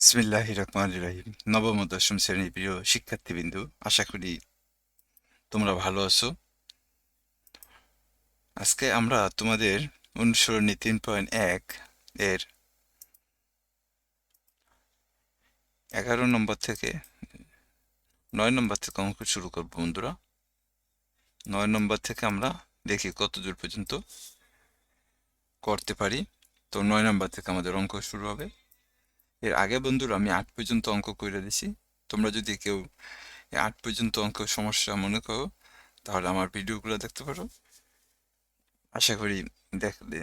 বিসমিল্লাহ রহমান রহিম। নবম দশম শ্রেণির প্রিয় শিক্ষার্থীবৃন্দু, আশা করি তোমরা ভালো আছো। আজকে আমরা তোমাদের অনুসরণী তিন পয়েন্ট এক এর এগারো নম্বর থেকে নয় নম্বর থেকে অঙ্ক শুরু করব বন্ধুরা। নয় নম্বর থেকে আমরা দেখি কত দূর পর্যন্ত করতে পারি। তো নয় নম্বর থেকে আমাদের অঙ্ক শুরু হবে। এর আগে বন্ধুরা আমি আট পর্যন্ত অঙ্ক করে দিছি। তোমরা যদি কেউ আট পর্যন্ত অঙ্ক সমস্যা মনে করো, তাহলে আমার ভিডিওগুলো দেখতে পারো। আশা করি দেখলে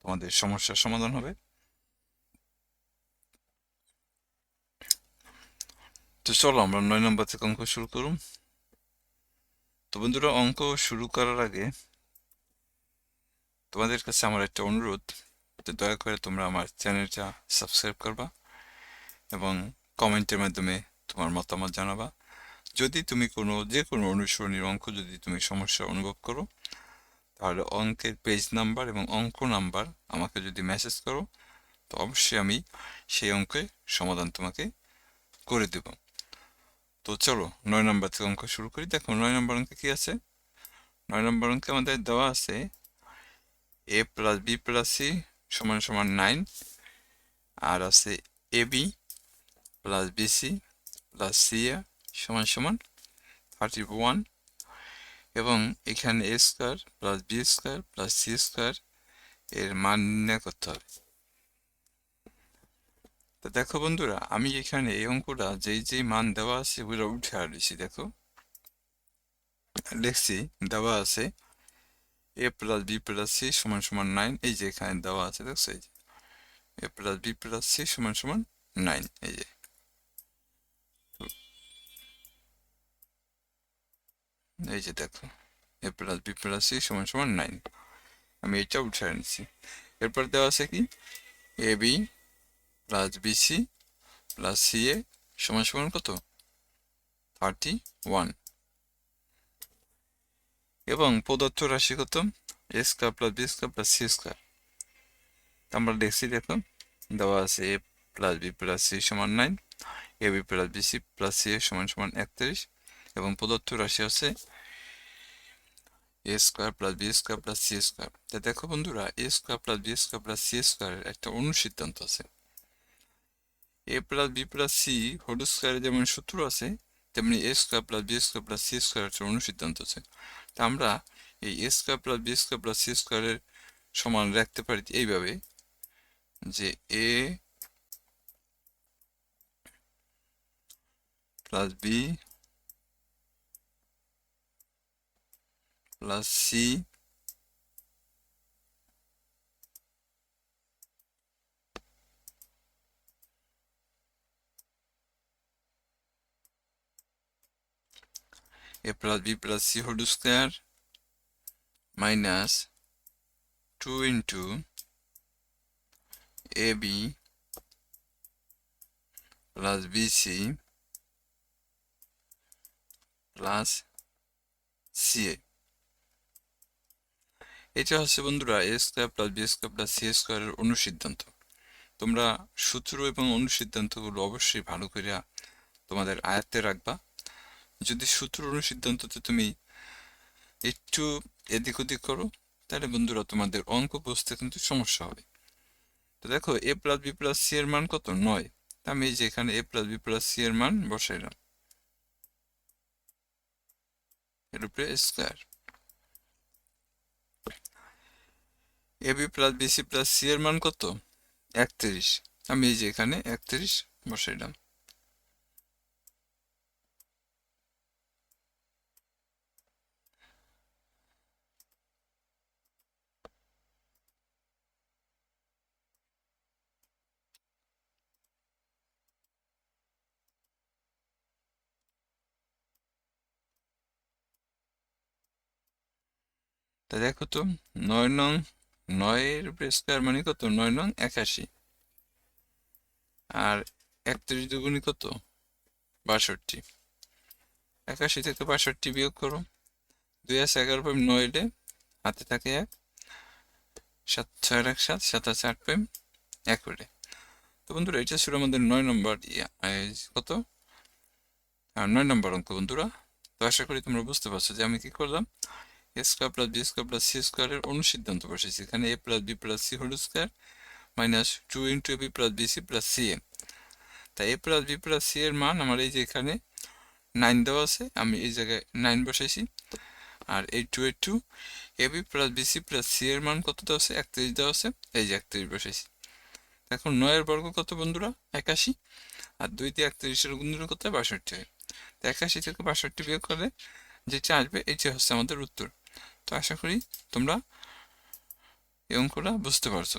তোমাদের সমস্যার সমাধান হবে। তো চলো আমরা নয় নম্বর থেকে অঙ্ক শুরু করুন। তো বন্ধুরা, অঙ্ক শুরু করার আগে তোমাদের কাছে আমার একটা অনুরোধ। দয়া করে তোমরা আমার চ্যানেলটা সাবস্ক্রাইব করবা। এবং কমেন্টের মাধ্যমে তোমার মতামত জানাবা। যদি তুমি কোনো, যে কোনো অনুসরণীর অঙ্ক যদি তুমি সমস্যা অনুভব করো, তাহলে অঙ্কের পেজ নাম্বার এবং অঙ্ক নাম্বার আমাকে যদি মেসেজ করো, তো অবশ্যই আমি সেই অঙ্কের সমাধান তোমাকে করে দেব। তো চলো, নয় নম্বর থেকে অঙ্ক শুরু করি। দেখো, নয় নম্বর অঙ্কে কী আছে? নয় নম্বর অঙ্কে আমাদের দেওয়া আছে A plus B plus C সমান সমান নাইন আর আছে A B plus BC plus CA সমান সমান থার্টি ওয়ান এবং এখানে A square plus B square plus C square এর মান নির্ণয় করতে হবে। তো দেখো বন্ধুরা, আমি এখানে এই অঙ্কটা যেই যেই মান দেওয়া আছে ওগুলো উঠে আনিছি, দেখো। লিখছি দেওয়া আছে A plus B plus C সমান সমান নাইন এই যে এখানে দেওয়া আছে, দেখছ? এই যে। A plus B plus C সমান সমান নাইন এই যে। এই যে দেখো A plus B plus C সমান সমান নাইন আমি এটা উঠে নিচ্ছি। এরপর দেওয়া আছে কি? A B plus BC plus C A সমান সমান কত? থার্টি ওয়ান এবং প্রদত্ত রাশি কত? A square plus B square plus C square আমরা দেখছি, দেখো, দেওয়া আছে A plus B plus C সমান nine A B plus B C plus C A সমান সমান একত্রিশ। এবং প্রদত্ত রাশি আছে A square plus B square plus C square তা দেখো বন্ধুরা A square plus B square plus C স্কোয়ারের একটা অনুসিদ্ধান্ত আছে। A plus B plus C whole স্কোয়ারে যেমন সূত্র আছে, তেমনি A square plus B square plus C square একটা অনুসিদ্ধান্ত আছে। তা আমরা এই A square plus B square plus C স্কোয়ারের সমান রাখতে পারি এইভাবে যে A plus B C é a plus b plus c whole square minus 2 into ab plus bc plus ca এটা হচ্ছে বন্ধুরা A square plus B square plus, C স্কোয়ারের অনুসিদ্ধান্ত। তোমরা সূত্র এবং অনুসিদ্ধান্তগুলো অবশ্যই ভালো করে তোমাদের আয়ত্তে রাখবা। যদি সূত্র অনুসিদ্ধান্ততে তুমি একটু এদিক ওদিক করো, তাহলে বন্ধুরা তোমাদের অঙ্ক বুঝতে কিন্তু সমস্যা হবে। তো দেখো, A plus, B plus, C এর মান কত? নয়। আমি এই যে এখানে A plus, B plus, C এর মান বসাইলাম। এর উপরে square A B plus BC plus C এর মান কত? একত্রিশ। আমি এই যে এখানে একত্রিশ বসাইলাম তা দেখো তো, নয় নং নয়ের স্কোয়ার মানে কত? নয় নং একাশি। আর একত্রিশ দুগুণি কত? বাষট্টি। একাশি থেকে বাষট্টি বিয়োগ করো। দুই আছে এগারো পাইম নয় এলে হাতে থাকে এক। সাত, ছয় এক সাত সাত আছে আট পাইম এক উঠে তো বন্ধুরা, এটা ছিল আমাদের নয় নম্বর কত? নয় নম্বর অঙ্ক বন্ধুরা। তো আশা করি তোমরা বুঝতে পারছ যে আমি কি করলাম? A plus B square plus C স্কোয়ারের অনুসিদ্ধান্ত বসেছি। এখানে A plus B plus C whole square minus two into A B plus B C plus C A. তাই এ প্লাস বি প্লাস সি এর মান আমার এই যে এখানে নাইন দেওয়া আছে, আমি এই জায়গায় নাইন বসাইছি। আর এই টু এর two, A B plus B C plus C এর মান কত দেওয়া আছে? একত্রিশ দেওয়া আছে, এই যে একত্রিশ বসাইছি। এখন নয়ের বর্গ কত বন্ধুরা? একাশি। আর দুই দিয়ে একত্রিশের গুণের কত বাষট্টি। হয় একাশি থেকে বাষট্টি বিয়োগ করলে যেটা আসবে, এটি হচ্ছে আমাদের উত্তর। তো আশা করি তোমরা এই অঙ্কটা বুঝতে পারছ।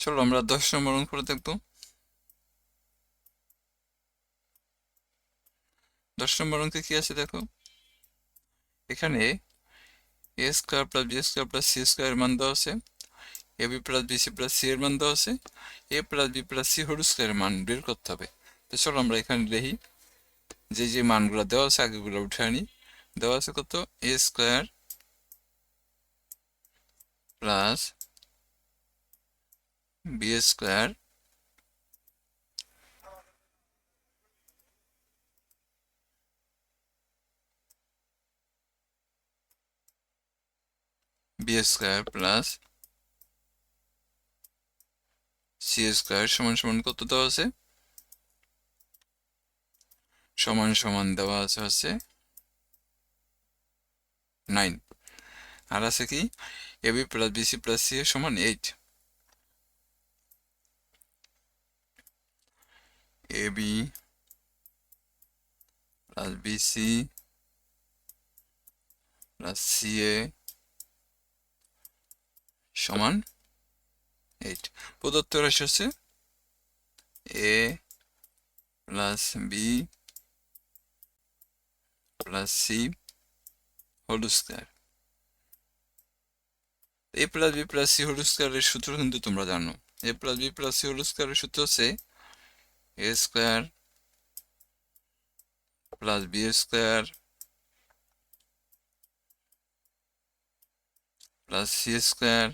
চলো আমরা দশ নম্বর অঙ্কটা দেখব। দশ নম্বর অঙ্কে কি আছে দেখো? এখানে A square plus B square plus C square মান দেওয়া আছে। A B plus B C plus C এর মান দেওয়া আছে। A plus B plus C whole square মান বের করতে হবে। তো চলো আমরা এখানে দেখি। যে যে মানগুলো দেওয়া আছে, আগেগুলো উঠে আনি। দেওয়া আছে কত? A square plus B square B square plus C square সমান সমান কত দেওয়া আছে? সমান সমান দেওয়া আছে হচ্ছে নাইন আর আছে কি? A B plus B C plus C সমান eight A B plus B C plus C A সমান এইট প্রদত্ত রাশি হচ্ছে A plus B plus C whole square A plus B plus C whole স্কোয়ারের সূত্র কিন্তু তোমরা জানো A plus B plus C whole স্কোয়ারের সূত্র হচ্ছে A square plus B square plus C square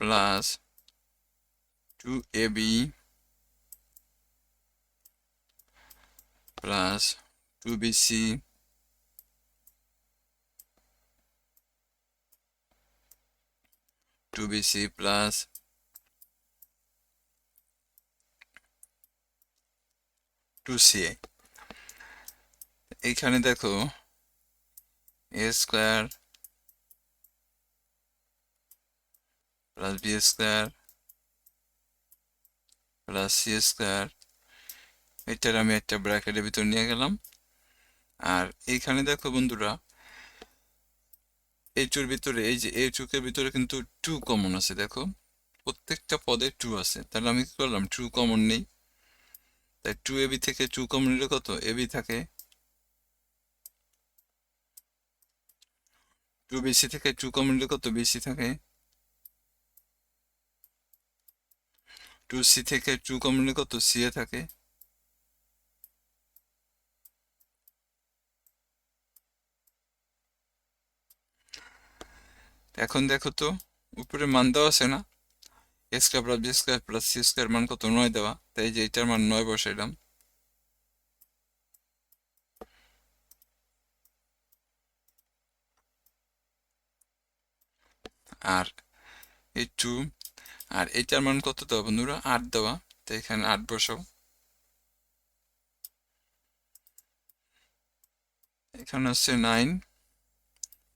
plus two A B plus two B C two C এইখানে দেখো A square plus B square plus C square এটার আমি একটা ব্র্যাকেটের ভিতর নিয়ে গেলাম আর এইখানে দেখো বন্ধুরা, এই টুর ভিতরে, এই যে, এই চুকের ভিতরে কিন্তু টু কমন আছে, দেখো। প্রত্যেকটা পদে টু আছে। তাহলে আমি কি করলাম? টু কমন নেই। তাই টু এবি থেকে টু কমন নিলে কত? এবি থাকে। টু বিসি থেকে টু কমন নিলে কত? বিসি থাকে। টু সি থেকে টু কমন নিলে কত? সি এ থাকে? এখন দেখো তো, উপরে মান দেওয়া আছে না? A square plus B square plus C square মান কত? নয় দেওয়া। তাই যে এটার মান নয় বসাইলাম। আর এই টু আর এটার মান কত দেওয়া বন্ধুরা? আট দেওয়া। তো এখানে আট বসাও। এখানে হচ্ছে নাইন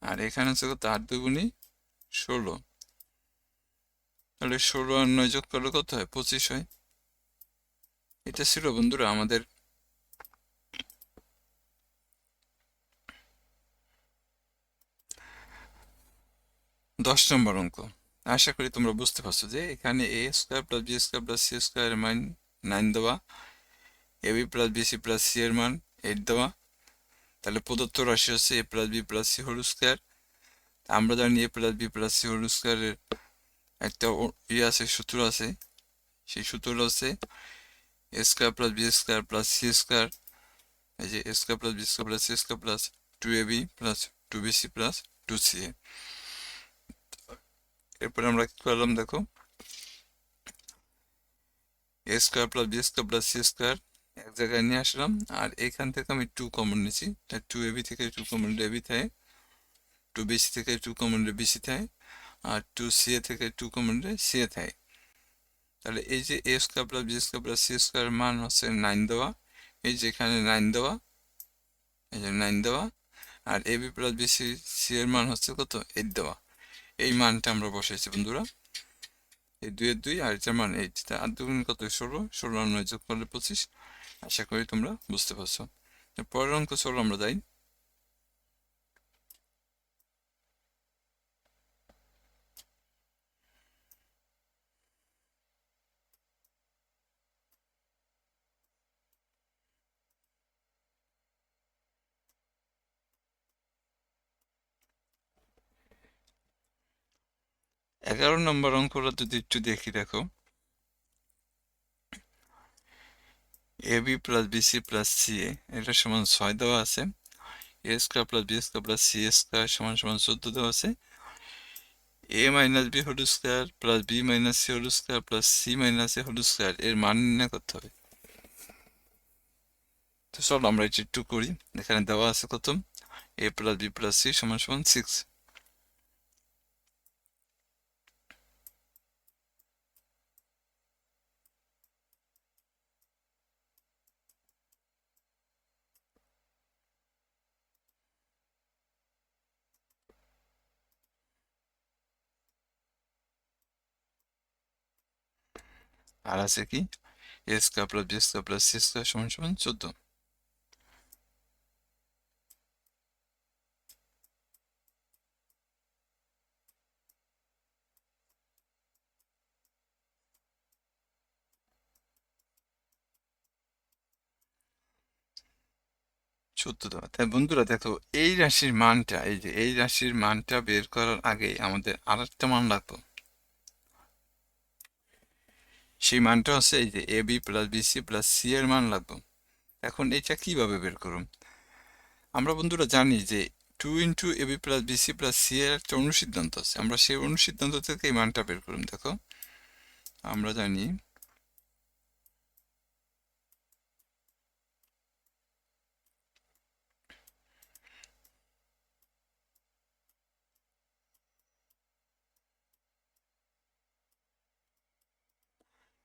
আর এখানে হচ্ছে কত? আট দুগুণি ষোলো। তাহলে ষোলো আর নয় যোগ করলে কত হয়? পঁচিশ হয়। এটা ছিল বন্ধুরা আমাদের দশ নম্বর অঙ্ক। আশা করি তোমরা বুঝতে পারছ যে এখানে A square plus B square plus C square মান নাইন দেওয়া, A B plus B C plus C এর মান এইট দেওয়া। তাহলে প্রদত্ত রাশি হচ্ছে A plus B plus C whole square. আমরা জানি A plus B plus C whole স্কোয়ারের একটা ইয়ে আছে, সূত্র আছে। সেই সূত্র হচ্ছে A square plus B square plus C square. এই যে A square plus B square plus C square plus two A B plus two B C plus two C A. এরপরে আমরা কি করলাম দেখো? A square plus B square plus C square এক জায়গায় নিয়ে আসলাম। আর এখান থেকে আমি টু কমন নিয়েছি। টু এবি থেকে টু কমন এবি থাকে। টু বিসি থেকে টু কমন বিসি থাকে। আর টু সি এ থেকে টু কমন সি এ থাকে। তাহলে এই যে A square plus B square plus C square মান হচ্ছে নাইন দেওয়া। এই যে এখানে নাইন দেওয়া। এই যে নাইন দেওয়া। আর A B plus B C C এর মান হচ্ছে কত? এইট দেওয়া। এই মানটা আমরা বসাইছি, বন্ধুরা। এই দুই এর দুই, আর এটার মান এইট আর দুগুণ কত ষোলো। ষোলো নয় যোগ করলে পঁচিশ। আশা করি তোমরা বুঝতে পারছ। পরের অঙ্ক ষোলো আমরা যাই এগারো নম্বর অঙ্কটা যদি একটু দেখি, দেখো। A B plus B C plus C A, এটা সমান ছয় দেওয়া আছে। A square plus B square plus C square সমান সমান চোদ্দ দেওয়া আছে। A minus B whole square plus B minus C whole square plus C minus A whole square, এর মান নির্ণয় করতে হবে। তো চলো আমরা এটা একটু করি। এখানে দেওয়া আছে কত? A plus B plus C সমান সমান সিক্স। আর আছে কি? A square plus B square plus C square সমান সমান চোদ্দ। চোদ্দ তাই বন্ধুরা দেখো, এই রাশির মানটা, এই যে এই রাশির মানটা বের করার আগে আমাদের আর একটা মান লাগতো। সেই মানটা হচ্ছে এই যে A B plus B C plus C এর মান লাগবে। এখন এটা কীভাবে বের করুন আমরা বন্ধুরা জানি যে two into A B plus B C plus C এর একটা অনুসিদ্ধান্ত আছে। আমরা সেই অনুসিদ্ধান্ত থেকে এই মানটা বের করুন দেখো। আমরা জানি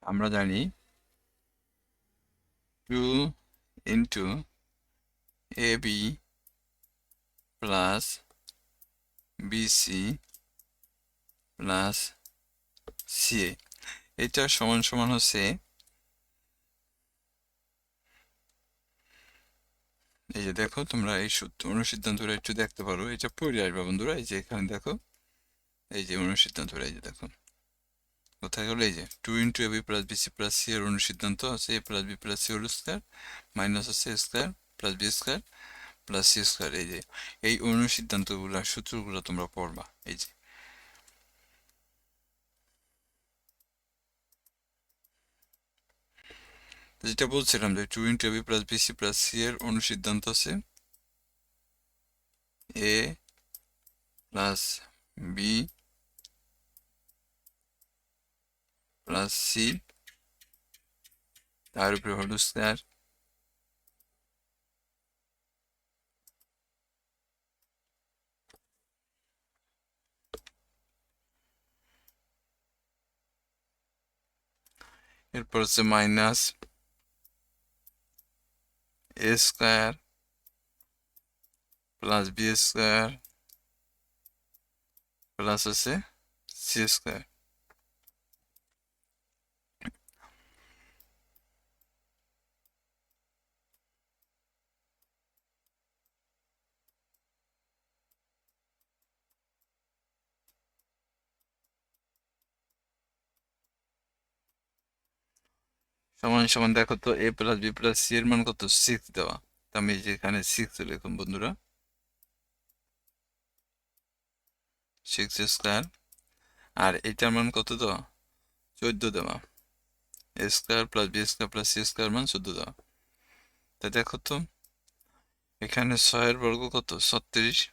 আমরা জানি two into A B plus B C plus C A এটা সমান সমান হচ্ছে এই যে দেখো, তোমরা এই সূত্র অনুসিদ্ধান্তটা একটু দেখতে পারো। এটা পড়ে আসবে বন্ধুরা, এই যে এখানে দেখো। এই যে অনুসিদ্ধান্তটা, এই যে দেখো। কোথায় গেলো এই যে two into A B plus B C plus C এর অনুসিদ্ধান্ত হচ্ছে A plus B plus C whole square minus A square plus B square plus C square এই যে, এই অনুসিদ্ধান্তগুলো, সূত্রগুলো তোমরা পড়বা, এই যে। যেটা বলছিলাম যে two into A B plus B C plus C এর অনুসিদ্ধান্ত আছে A plus B plus C তার উপরে হল স্কোয়ার এরপর হচ্ছে minus A square plus B square plus হচ্ছে সি স্কোয়ার সমান সমান দেখো তো A plus B plus C এর মান কত? সিক্স দেওয়া। আমি যেখানে সিক্স লিখুন বন্ধুরা। সিক্স স্কোয়ার আর এটার মান কত দেওয়া? চোদ্দ দেওয়া। A square plus B square plus C square মান চোদ্দ দেওয়া। তা দেখো তো, এখানে ছয়ের বর্গ কত? ছত্রিশ।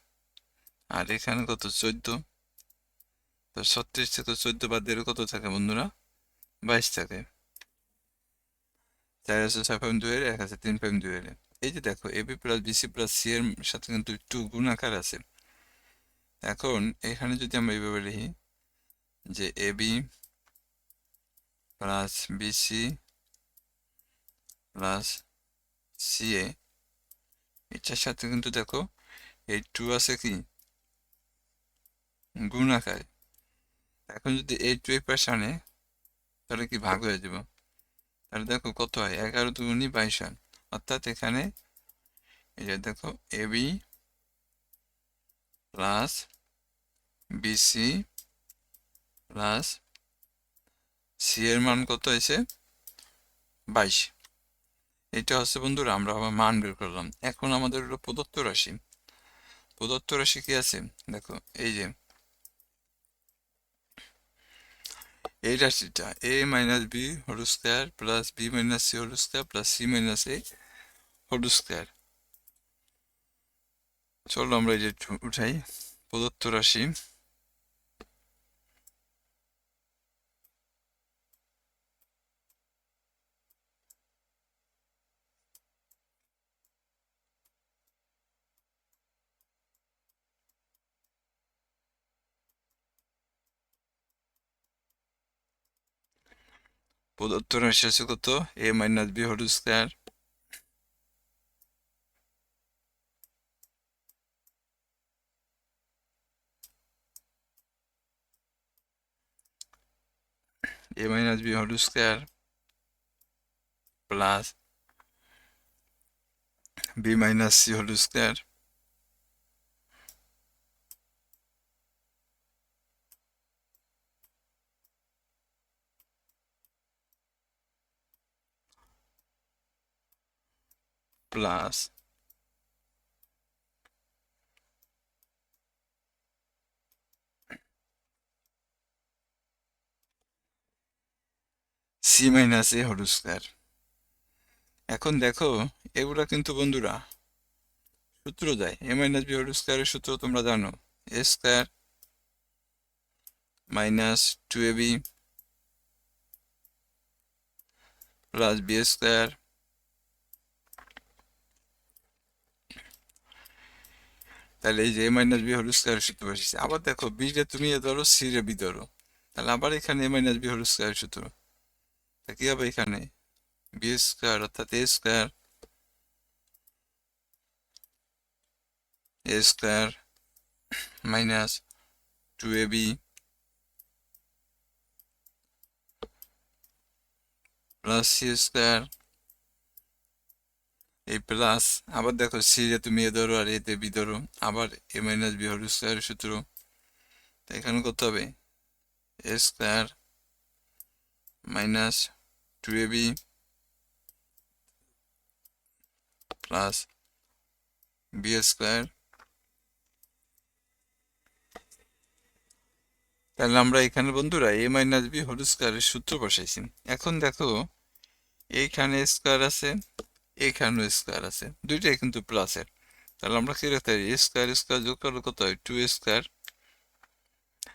আর এখানে কত? চোদ্দ। তো ছত্রিশ থেকে চোদ্দ বাদ দিয়ে কত থাকে বন্ধুরা? বাইশ থাকে। চার আছে ছয় পয়েন্ট দুই এক আছে তিন পয়েন্ট দুই এই যে দেখো A B plus B C plus C এর সাথে কিন্তু টু গুণ আকার আছে এখন এখানে যদি আমরা এইভাবে লিখি যে A B plus B C plus C A এটার সাথে কিন্তু দেখো এই টু আছে কি গুণ আকারে এখন যদি এই টু এই পাশে আনে তাহলে কি ভাগ হয়ে যাব তাহলে দেখো কত হয়? এগারো দুগুণি বাইশ হয়। অর্থাৎ এখানে এই যে দেখো A B plus B C plus C এর মান কত হয়েছে? বাইশ। এটা হচ্ছে বন্ধুরা, আমরা আবার মান বের করলাম। এখন আমাদের হলো প্রদত্ত রাশি। প্রদত্ত রাশি কি আছে? দেখো, এই যে এই রাশিটা A minus B whole square plus B minus C whole square plus C minus A whole square চলো আমরা এই যে উঠাই প্রদত্ত রাশি। প্রদত্ত রাশি আছে কত A minus B whole square A minus B whole square plus B minus C whole square plus C minus A whole square এখন দেখো, এগুলা কিন্তু বন্ধুরা সূত্র দেয়। এ মাইনাস বি হোল স্কোয়ারের সূত্র তোমরা জানো। A square minus two A B plus B square তাহলে এই যে A minus B whole square সূত্র বসেছে। আবার দেখো বি রে তুমি এ ধরো সি রে বি ধরো। তাহলে আবার এখানে A minus B whole square সূত্র। তা কি হবে এখানে? বি স্কোয়ার অর্থাৎ A square A square minus two A B plus C square এই প্লাস আবার দেখো সি তুমি এ ধরো আর এতে বি ধরো আবার A minus B whole square সূত্র। তো এখানে কত হবে A square minus two A B plus B square তাহলে আমরা এখানে বন্ধুরা এ মাইনাস বি হোল স্কোয়ারের সূত্র বসাইছি। এখন দেখো, এইখানে স্কোয়ার আছে। এখানেও স্কোয়ার আছে। দুইটাই কিন্তু প্লাসের তাহলে আমরা কি রাখতে পারি? স্কোয়ার স্কোয়ার যোগ করলে কত হয়? টু স্কোয়ার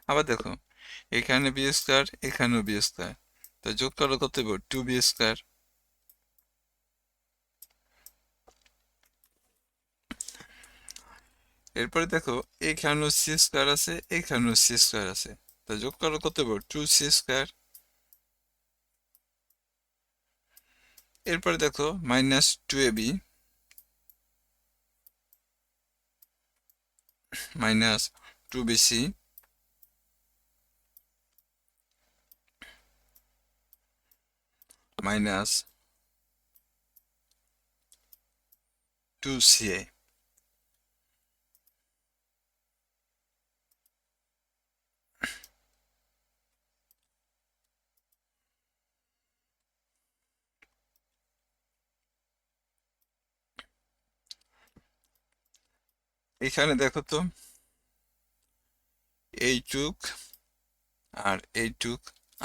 আবার দেখো, এখানে বি স্কোয়ার এখানেও বি স্কোয়ার তো যোগ করলে কত হবে টু বি স্কোয়ার এরপরে দেখো, এখানেও সি স্কোয়ার আছে, এখানেও সি স্কোয়ার আছে। তো যোগ করলে কত হবে টু সি স্কোয়ার এরপরে দেখো minus two A B minus two B C minus two C A এখানে দেখো তো, এই চুক আর এই চুক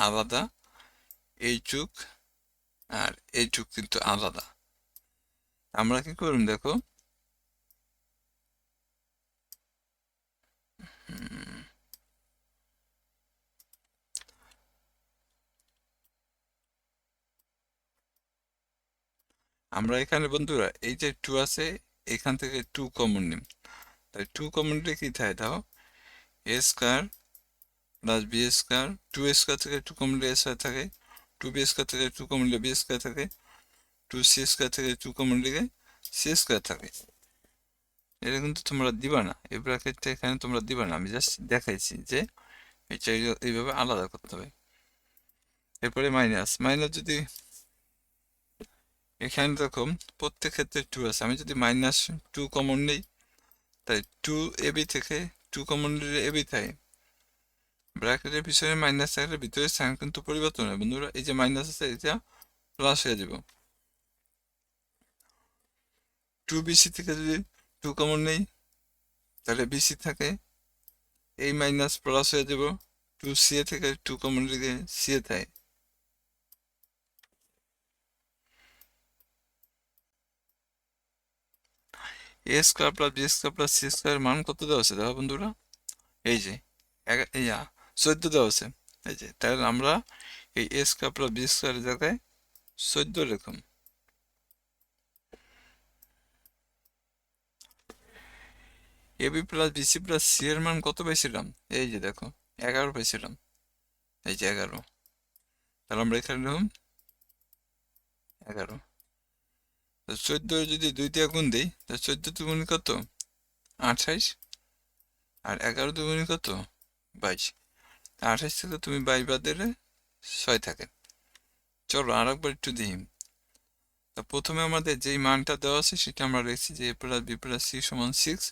আলাদা, এই চুক আর এই এইটুক কিন্তু আলাদা। আমরা কি করুন দেখো, আমরা এখানে বন্ধুরা, এই যে টু আছে, এখান থেকে টু কমন নিম টু কমন নিলে কি থাকে দাও A square plus B square two square থেকে টু কমন নিলে এ স্কোয়ার থাকে টু বি স্কোয়ার থেকে টু কমন নিলে বি স্কোয়ার থাকে টু সি স্কোয়ার থেকে টু কমন নিলে সি স্কোয়ার থাকে। এটা কিন্তু তোমরা দিবা না। এই ব্র্যাকেটটা এখানে তোমরা দিবা না। আমি জাস্ট দেখাইছি যে এটা এই- এইভাবে আলাদা করতে হবে। এরপরে মাইনাস মাইনাস যদি এখানে দেখো প্রত্যেক ক্ষেত্রে টু আছে। আমি যদি মাইনাস টু কমন নিই তাই টু এবি থেকে টু কমন নিলে এবি থাকে। ব্র্যাকেটের পিছনে মাইনাস থাকলে ভিতরে সাইন কিন্তু পরিবর্তন হয়। বন্ধুরা, এই যে মাইনাস আছে, এটা প্লাস হয়ে যাব। টু বিসি থেকে যদি টু কমন নেই, তাহলে বিসি থাকে। এই মাইনাস প্লাস হয়ে যাব। টু সি এ থেকে টু কমন লিখে সি এ থাকে। A square plus B square plus C square মান কত দেওয়া আছে দেখো বন্ধুরা, এই যে ইয়া চোদ্দ দেওয়া আছে এই যে, তাহলে আমরা এই এ স্কোয়ার প্লাস বি স্কোয়ারের জায়গায় চোদ্দ লিখুন A B plus B C plus C এর মান কত পাইছিলাম? এই যে দেখো, এগারো পাইছিলাম। এই যে এগারো। তাহলে আমরা এখানে লিখুন এগারো। চোদ্দ যদি দুই দিয়ে গুণ দিই তাহলে চোদ্দ দুগুণ কত? আঠাইশ। আর এগারো দুগুণ কত? বাইশ। আঠাইশ থেকে তুমি বাইশ বাদ দিলে ছয় থাকে। চলো আর একবার একটু দিই তা প্রথমে আমাদের যেই মানটা দেওয়া আছে, সেটা আমরা লিখছি যে A plus B plus C সমান six.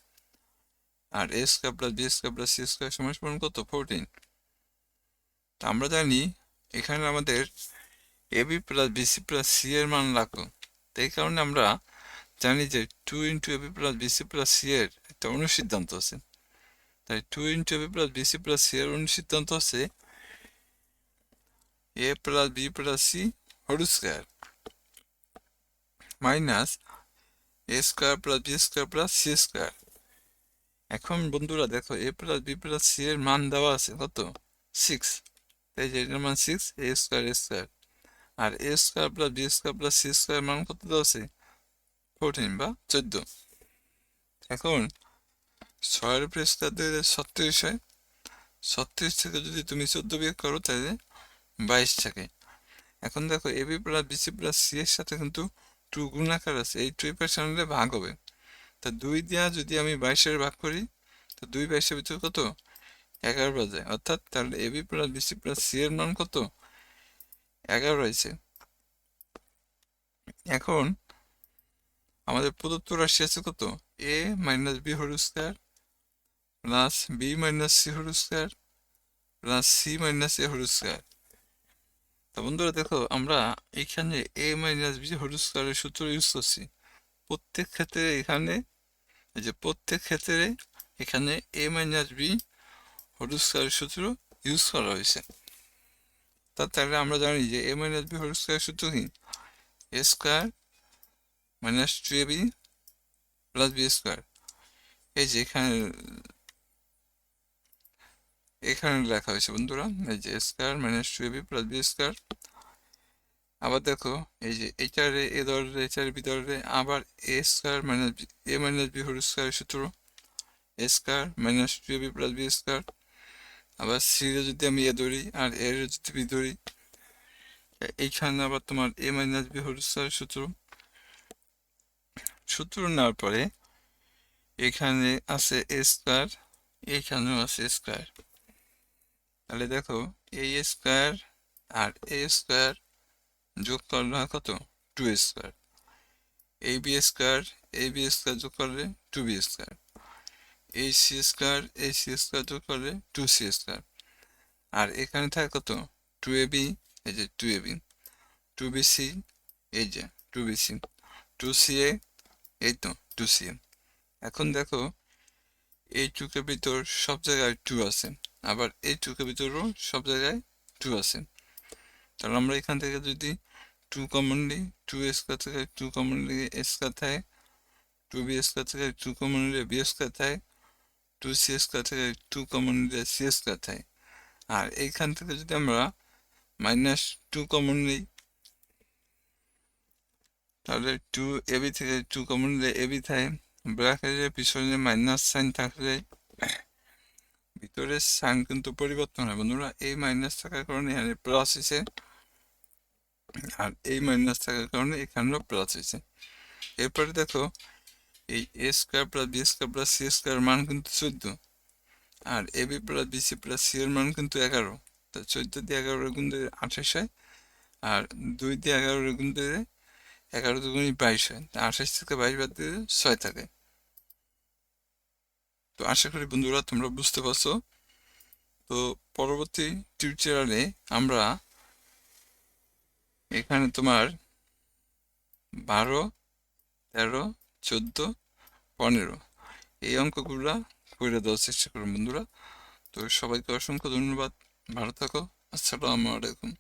R A square plus B square plus C square সমান সমান কত? ফোরটিন। তা আমরা জানি এখানে আমাদের A B plus B C plus C এর মান লাগল তো এই কারণে আমরা জানি যে two into A B plus B C plus C এর একটা অনুসিদ্ধান্ত আছে। তাই two into A B plus B C plus C এর অনুসিদ্ধান্ত আছে A plus B plus C whole square minus A square plus B square plus C square এখন বন্ধুরা দেখো A plus B plus C এর মান দেওয়া আছে কত? সিক্স এই যে এটার মান six A square A square R A square plus B square plus C square মান কত দেওয়া আছে? ফোরটিন বা চোদ্দ। এখন ছয়ের উপরে স্কোয়ার দিলে ছত্রিশ হয়। ছত্রিশ থেকে যদি তুমি চোদ্দ বিয়োগ করো, তাহলে বাইশ থাকে। এখন দেখো A B plus B C plus C এর সাথে কিন্তু টু গুণাকার আছে। এই টু পার্সেন্ট হলে ভাগ হবে। তা দুই দেওয়া যদি আমি বাইশের ভাগ করি, তো দুই বাইশের ভিতরে কত? এগারো বাজে অর্থাৎ তাহলে A B plus B C plus C এর মান কত? এগারো রয়েছে। এখন আমাদের প্রদত্ত রাশি আছে কত? A minus B whole square plus B minus C whole square plus C minus A whole square তো বন্ধুরা দেখো, আমরা এখানে এ মাইনাস বি হোল স্কোয়ারের সূত্র ইউজ করছি। প্রত্যেক ক্ষেত্রে এখানে যে প্রত্যেক ক্ষেত্রে এখানে এ মাইনাস বি হোল স্কোয়ারের সূত্র ইউজ করা হয়েছে। তা তাহলে আমরা জানি যে এ মাইনাস বি হোল স্কোয়ারের সূত্র A square minus two A B plus B square এই যে এখানে এখানে লেখা হয়েছে বন্ধুরা, এই যে square minus two A B plus B square আবার দেখো, এই যে এইটারে এ ধরলে এইটারে বি ধরলে আবার A square minus A minus B whole স্কোয়ারের সূত্র A square minus two A B plus B square আবার সি রে যদি আমি এ ধরি আর এর যদি বি ধরি এইখানে আবার তোমার এ মাইনাস বি হোল স্কোয়ারের সূত্র। সূত্র নেওয়ার পরে এখানে আছে এ স্কোয়ার এইখানেও আছে স্কোয়ার তাহলে দেখো এ স্কোয়ার আর এ স্কোয়ার যোগ করলে হয় কত? Two square A B square A B square যোগ করলে টু বি স্কোয়ার এই সি স্কোয়ার এই সি স্কোয়ার যোগ করলে টু সি স্কোয়ার আর এখানে থাকে কত? টু এ বি এই যে two A B two B C এই যে two B C two C A এই তো টু সি এ এখন দেখো, এই টুকের ভিতর সব জায়গায় টু আছে, আবার এই টুকের ভিতরও সব জায়গায় টু আছে। তাহলে আমরা এখান থেকে যদি টু কমনলি টু স্কোয়ার থেকে টু কমনলি স্কোয়ার থাকে টু বি স্কোয়ার থেকে টু কমনলি বি স্কোয়ার থাকে টু সি স্কয়ার থেকে টু কমনলি সি স্কয়ার থাকে আর এইখান থেকে যদি আমরা মাইনাস টু কমন নিই তাহলে টু এবি থেকে টু কমন নিলে এবি থাকে ব্র্যাকেটের পিছনে মাইনাস সাইন থাকলে ভিতরে সাইন কিন্তু পরিবর্তন হয়। বন্ধুরা, এই মাইনাস থাকার কারণে এখানে প্লাস হয়েছে আর এই মাইনাস থাকার কারণে এখানেও প্লাস হয়েছে এরপরে দেখো এই A square plus B square plus C square মান কিন্তু চোদ্দ। আর A B plus B C plus C এর মান কিন্তু এগারো। তো চোদ্দ দিয়ে এগারো গুণ আঠাশ হয়। আর দুই দিয়ে এগারো গুণ এগারো দুগুণই বাইশ হয়। আঠাশ থেকে বাইশ বাদ দিয়ে ছয় থাকে। তো আশা করি বন্ধুরা তোমরা বুঝতে পারছ। তো পরবর্তী টিউটোরিয়ালে আমরা এখানে তোমার বারো, তেরো চোদ্দ, পনেরো। এই অঙ্কগুলো করে দেওয়ার চেষ্টা করুন বন্ধুরা। তো সবাইকে অসংখ্য ধন্যবাদ। ভালো থাকো। আসসালামু আলাইকুম।